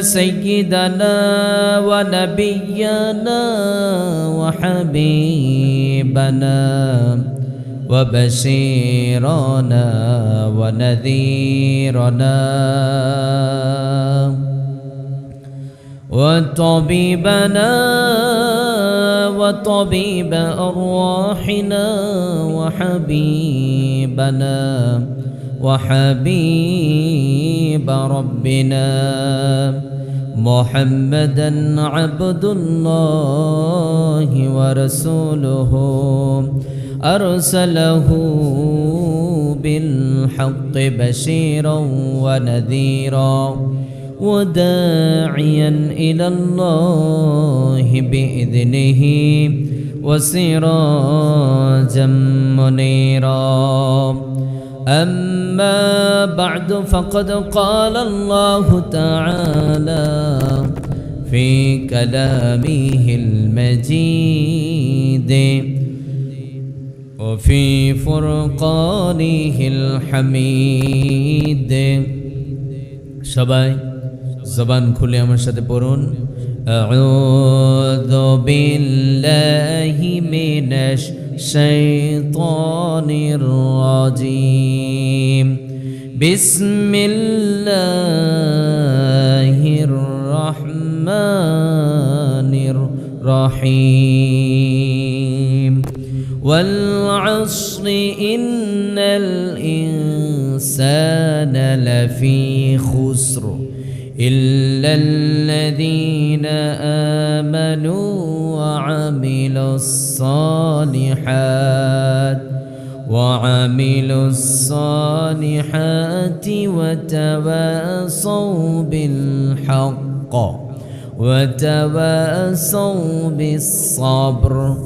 سيدنا ونبينا وحبيبنا وبشيرنا ونذيرنا وطبيبنا وطبيب أرواحنا وحبيبنا وحبيب ربنا محمدا عبد الله ورسوله أرسله بالحق بشيرا ونذيرا وداعيا إلى الله بإذنه وسراجا منيرا أما بعد فقد قال الله تعالى في كلامه المجيد وفي فرقانه الحميد সবাই জবান খুলে আমার সাথে পড়ুন أعوذ بالله من الشيطان الرجيم. بسم الله الرحمن الرحيم. والعصر إن الإنسان لفي خسر. إلا الذين آمنوا وعملوا الصالحات وعملوا الصالحات وتواصوا بالحق وتواصوا بالصبر.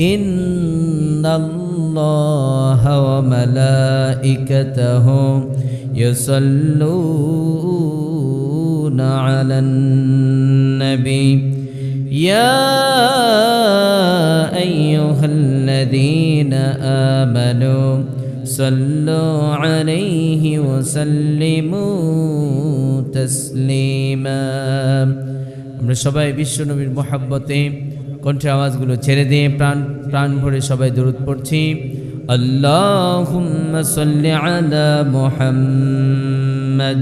إن الله وملائكته يصلون على النبي يا أيها الذين آمنوا صلوا عليه وسلموا تسليما আমরা সবাই বিশ্বনবীর মোহাব্বতে কণ্ঠের আওয়াজগুলো ছেড়ে দিয়ে প্রাণ প্রাণ ভরে সবাই দূরত পড়ছি আল্লাহুম্মা সাল্লি আলা মুহাম্মাদ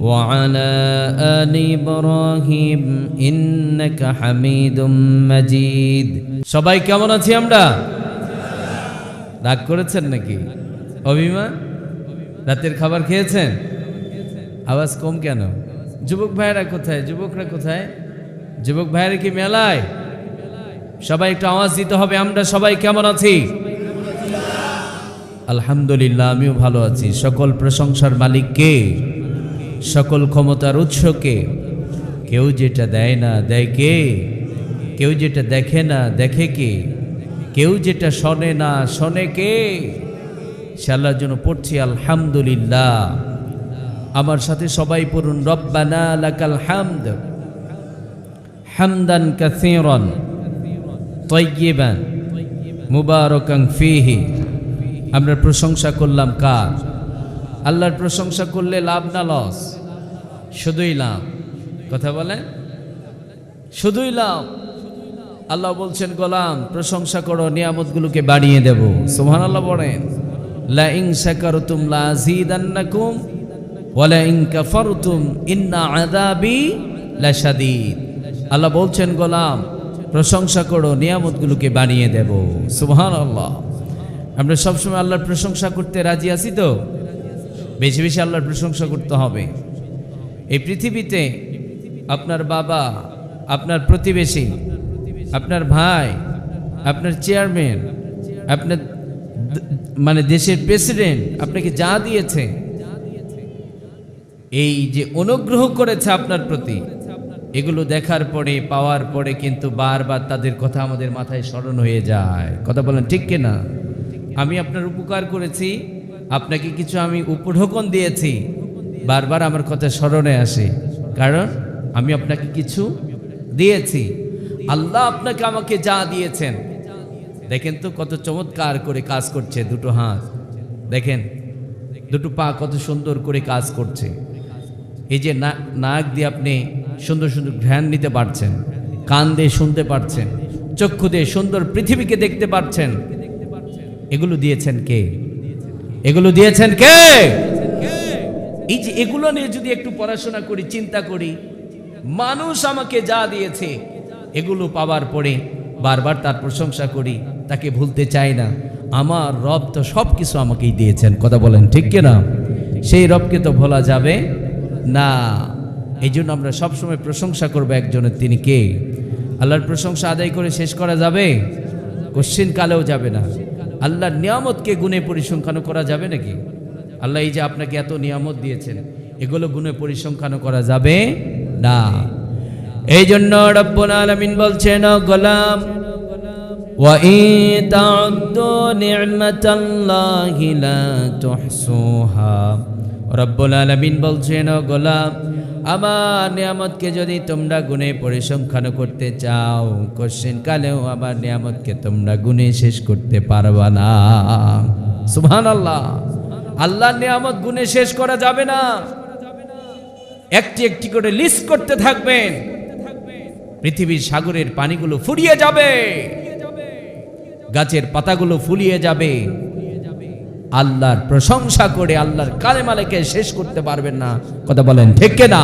وعلى آل إبراهيم إنك حميد مجيد সবাই কেমন আছি আমরা রাগ করেছেন নাকি অভিমান রাতের খাবার খেয়েছেন আওয়াজ কম কেন যুবক ভাইয়েরা কোথায় যুবকরা কোথায় যুবক ভাইয়েরা কি মেলায় সবাই একটু আওয়াজ দিতে হবে আমরা সবাই কেমন আছি আলহামদুলিল্লাহ আমিও ভালো আছি সকল প্রশংসার মালিক কে সকল ক্ষমতার উৎস কে কেউ যেটা দেয় না, দেয় কে? কেউ যেটা দেখে না, দেখে কে? কেউ যেটা শোনে না, শোনে কে? সে আল্লাহর জন্য পড়ছি, আলহামদুলিল্লাহ। আমার সাথে সবাই পড়ুন, রব্বানা লাকাল হামদ। হামদান কাসীরান তয়্যিবান মুবারাকান ফিহি। আমরা প্রশংসা করলাম কার? আল্লাহর প্রশংসা করলে লাভ না, লস। শুধুই লাভ। কথা বলেন? শুধুই লাভ। আল্লাহ বলছেন, গোলাম, প্রশংসা করো, নিয়ামতগুলোকে বাড়িয়ে দেব। সুহান আল্লাহ বলেন, লা ইং শাকারতুম লা আযীদান্নাকুম ওয়া লা ইন কাফারতুম ইন্না আযাবি লাশাদীদ। আল্লাহ বলছেন, গোলাম, প্রশংসা করো, নিয়ামতগুলোকে বানিয়ে দেব। সুবহান আল্লাহ আমরা সবসময় আল্লাহর প্রশংসা করতে রাজি আছি তো? বেশি বেশি আল্লাহর প্রশংসা করতে হবে। এই পৃথিবীতে আপনার বাবা, আপনার প্রতিবেশী, আপনার ভাই, আপনার চেয়ারম্যান, আপনার মানে দেশের প্রেসিডেন্ট, আপনাকে যা দিয়েছে, এই যে অনুগ্রহ করেছে আপনার প্রতি, এগুলো দেখার পরে, পাওয়ার পরে কিন্তু বারবার তাদের কথা আমাদের মাথায় স্মরণ হয়ে যায়। কথা বলেন ঠিক কিনা আমি আপনার উপকার করেছি, আপনাকে কিছু আমি উপঢোকন দিয়েছি বারবার আমার কথা স্মরণে আসে। কারণ আমি আপনাকে কিছু দিয়েছি। আল্লাহ আপনাকে আমাকে যা দিয়েছেন। দেখেন তো কত চমৎকার করে কাজ করছে দুটো হাত। দেখেন, দুটো পা কত সুন্দর করে কাজ করছে। এই যে নাক দিয়ে আপনি সুন্দর সুন্দর ঘ্রাণ নিতে পারছেন, কান দিয়ে শুনতে পারছেন, চক্ষু দিয়ে সুন্দর পৃথিবীকে দেখতে পারছেন। এগুলো দিয়েছেন কে? এগুলো দিয়েছেন কে? এই যে এগুলো নিয়ে যদি একটু পড়াশোনা করি, চিন্তা করি, মানুষ আমাকে যা দিয়েছে, এগুলো পাওয়ার পরে বারবার তার প্রশংসা করি, তাকে ভুলতে চাই না। আমার রব তো সব কিছু আমাকেই দিয়েছেন, কথা বলেন ঠিক কিনা? সেই রবকে তো ভোলা যাবে না। এই জন্য আমরা সবসময় প্রশংসা করব একজনের, তিনি কে? আল্লাহর প্রশংসা আদায় করে শেষ করা যাবে? কোশ্চিন কালেও যাবে না। আল্লাহর নিয়ামতকে গুণে পরিসংখ্যানও করা যাবে নাকি? আল্লাহ এই যে আপনাকে এত নিয়ামত দিয়েছেন এগুলো গুণে পরিসংখ্যানও করা যাবে না এই জন্য রব্বুল আলামিন বলছেন "ও গোলাম وَإِن تَعُدُّوا نِعْمَةَ اللَّهِ لَا تُحْصُوهَا রব্বুল আলামিন বলছেন "ও গোলাম আমার নিয়ামতকে যদি তোমরা গুণে পরিসংখ্যান করতে চাও কোশ্চেন কালেও আমার নিয়ামতকে তোমরা গুণে শেষ করতে পারবা না সুবহানাল্লাহ আল্লাহর নিয়ামত গুণে শেষ করা যাবে না। একটি একটি করে লিস্ট করতে থাকবেন। পৃথিবীর সাগরের পানিগুলো ফুরিয়ে যাবে। গাছের পাতাগুলো ফুলিয়ে যাবে। আল্লাহর প্রশংসা করে আল্লাহর কালেমালেকে শেষ করতে পারবেন না। কথা বলেন, ঠিক না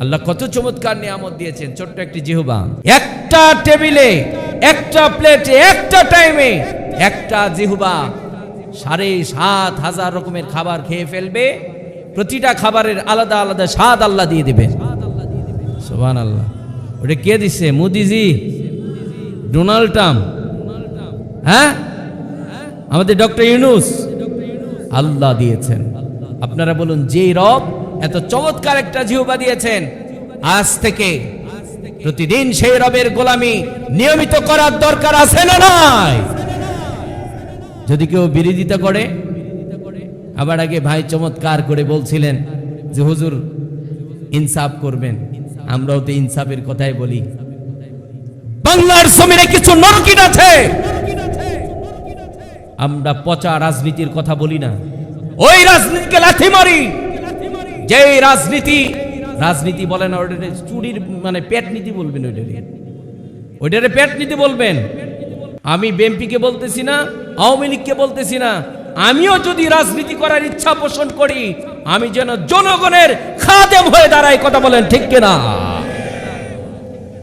আল্লাহ কত চমৎকার নিয়ামত দিয়েছেন। ছোট্ট একটি জিহুবা। একটা টেবিলে, একটা প্লেটে, একটা টাইমে, একটা জিহুবা সাড়ে সাত হাজার রকমের খাবার খেয়ে ফেলবে। প্রতিটা খাবারের আলাদা আলাদা স্বাদ আল্লাহ দিয়ে দেবে। সোহান আল্লাহ ওটা কে দিচ্ছে মোদিজি। Donald Trump. হ্যাঁ? আমাদের ডক্টর ইউনুস। আল্লাহ দিয়েছেন। আপনারা বলুন যে রব এত চমৎকার একটা জিহবা দিয়েছেন, আজ থেকে প্রতিদিন সেই রবের গোলামি নিয়মিত করার দরকার আছে না নাই? যদি কেউ বিরোধিতা করে, আবার আগে ভাই চমৎকার করে বলছিলেন যে, হুজুর, ইনসাফ করবেন। আমরাও তো ইনসাফের কথাই বলি। বাংলার জমিনে কিছু নরকিন আছে। আমরা পচা রাজনীতির কথা বলি না। ওই রাজনীতিকে লাথি মারি। যে রাজনীতি রাজনীতি বলেন না ওটারে চুরির মানে পেট নীতি বলবেন ওইটারে। ওইটারে পেট নীতি বলবেন। আমি বিএনপিকে বলতেছি না, আওয়ামী লীগকে বলতেছি না। আমিও যদি রাজনীতি করার ইচ্ছা পোষণ করি, আমি যেন জনগণের খাদেম হয়ে দাঁড়াই, কথা বলেন ঠিক কিনা?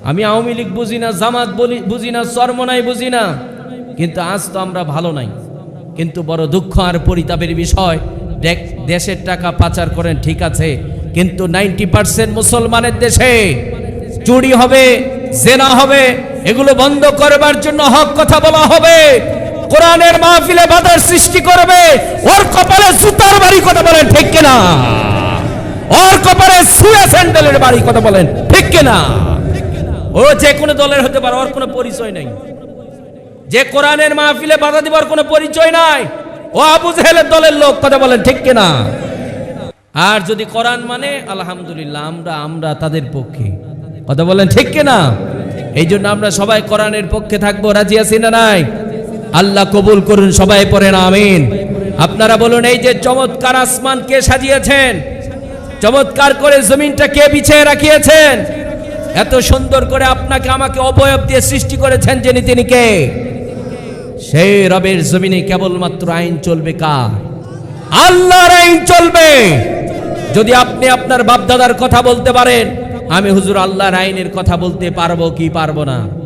আমি আওয়ামী লীগ বুঝি না, জামাত বুঝি না, চরমনাই বুঝি না। কিন্তু আজ তো আমরা ভালো নাই। কিন্তু বড় দুঃখ আর পরিতাপের বিষয় দেশের টাকা পাচার করেন, ঠিক আছে। কিন্তু নাইনটি পার্সেন্ট মুসলমানের দেশে চুরি হবে, জেনা হবে এগুলো বন্ধ করবার জন্য হক কথা বলা হবে। কোরআনের মাহফিলে বাধার সৃষ্টি করবে। ওর কপালে সুতার বাড়ি কথা বলেন, ঠিক কিনা? ওর কপালে সুয়া স্যান্ডেলের বাড়ি কথা বলেন, ঠিক কিনা? ও যে কোনো দলের হতে পারে, ওর কোনো পরিচয় নাই। যে কোরআনের মাহফিলে বাধা দিবার কোনো পরিচয় নাই, ও আবু জেহেলের দলের লোক কথা বলেন, ঠিক কিনা? আর যদি কোরআন মানে আলহামদুলিল্লাহ, আমরা আমরা তাদের পক্ষে। কথা বলেন, ঠিক কিনা? এই জন্য আমরা সবাই কোরআনের পক্ষে থাকব। রাজি আছি না নাই? আল্লাহ কবুল করুন, সবাই পড়েন, আমিন। আপনারা বলুন, এই যে চমৎকার আসমান কে সাজিয়েছেন? চমৎকার করে জমিনটা কে বিছিয়ে রাখিয়েছেন? এত সুন্দর করে আপনাকে আমাকে অবয়ব দিয়ে সৃষ্টি করেছেন যিনি, তিনি কে? সেই রবের জমিনে কেবলমাত্র আইন চলবে কার? আল্লাহর আইন চলবে। যদি আপনি আপনার বাপদাদার কথা বলতে পারেন আমি হুজুর আল্লাহর আইনের কথা বলতে পারব কি পারব না?